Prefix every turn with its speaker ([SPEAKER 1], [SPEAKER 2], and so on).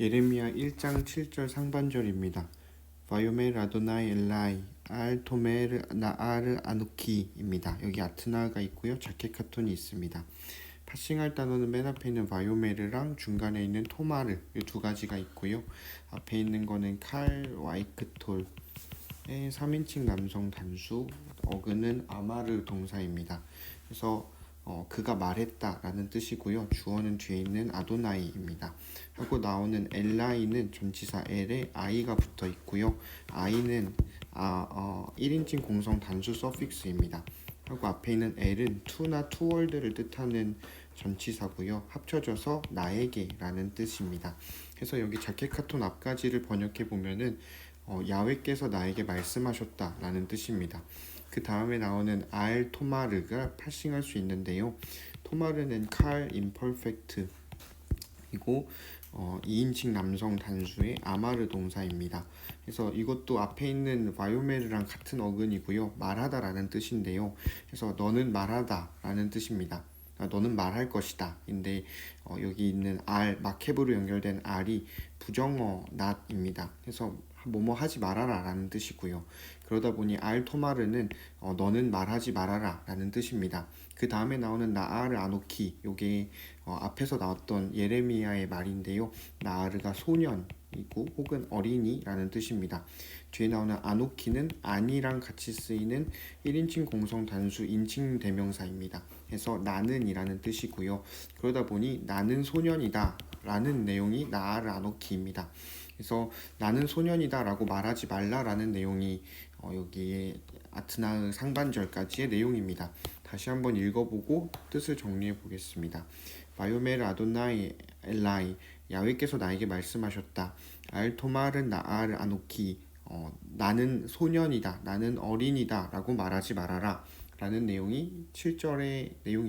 [SPEAKER 1] 예레미야 1장 7절 상반절입니다. 바요메 라도나이 엘라이 알 토메르 나아르 아누키입니다. 여기 아트나가 있고요. 자켓 카톤이 있습니다. 파싱할 단어는 맨 앞에 있는 바요메르랑 중간에 있는 토마르 이 두 가지가 있고요. 앞에 있는 거는 칼 와이크톨의 3인칭 남성 단수 어근은 아마르 동사입니다. 그래서 어, 그가 말했다라는 뜻이고요. 주어는 뒤에 있는 아도나이입니다. 하고 나오는 엘라이는 전치사 엘에 아이가 붙어 있고요. 아이는 아, 어, 1인칭 공성 단수 서픽스입니다. 하고 앞에 있는 엘은 투나 투월드를 뜻하는 전치사고요. 합쳐져서 나에게라는 뜻입니다. 그래서 여기 자켓 카톤 앞까지를 번역해 보면은 어, 야훼께서 나에게 말씀하셨다라는 뜻입니다. 그 다음에 나오는 알 토마르가 파싱할 수 있는데요. 토마르는 칼 임퍼펙트 이고 어, 2인칭 남성 단수의 아마르 동사입니다. 그래서 이것도 앞에 있는 바요메르랑 같은 어근이고요. 말하다라는 뜻인데요. 그래서 너는 말하다라는 뜻입니다. 아, 너는 말할 것이다. 인데 어, 여기 있는 알 마케브로 연결된 알이 부정어 not입니다. 그래서 뭐뭐 하지 말아라 라는 뜻이고요. 그러다 보니 알 토마르는 어, 너는 말하지 말아라 라는 뜻입니다. 그 다음에 나오는 나아르 아노키 요게 어, 앞에서 나왔던 예레미야의 말인데요. 나아르가 소년이고 혹은 어린이라는 뜻입니다. 뒤에 나오는 아노키는 아니랑 같이 쓰이는 1인칭 공성 단수 인칭 대명사입니다. 그래서 나는이라는 뜻이고요. 그러다 보니 나는 소년이다 라는 내용이 나아르 아노키 입니다. 그래서 나는 소년이다라고 말하지 말라라는 내용이 어, 여기에 아트나의 상반절까지의 내용입니다. 다시 한번 읽어보고 뜻을 정리해 보겠습니다. 바요멜 아도나이 엘라이 야훼께서 나에게 말씀하셨다. 알토마른 나아르 아노키 어, 나는 소년이다. 나는 어린이다 라고 말하지 말아라. 라는 내용이 7절의 내용입니다.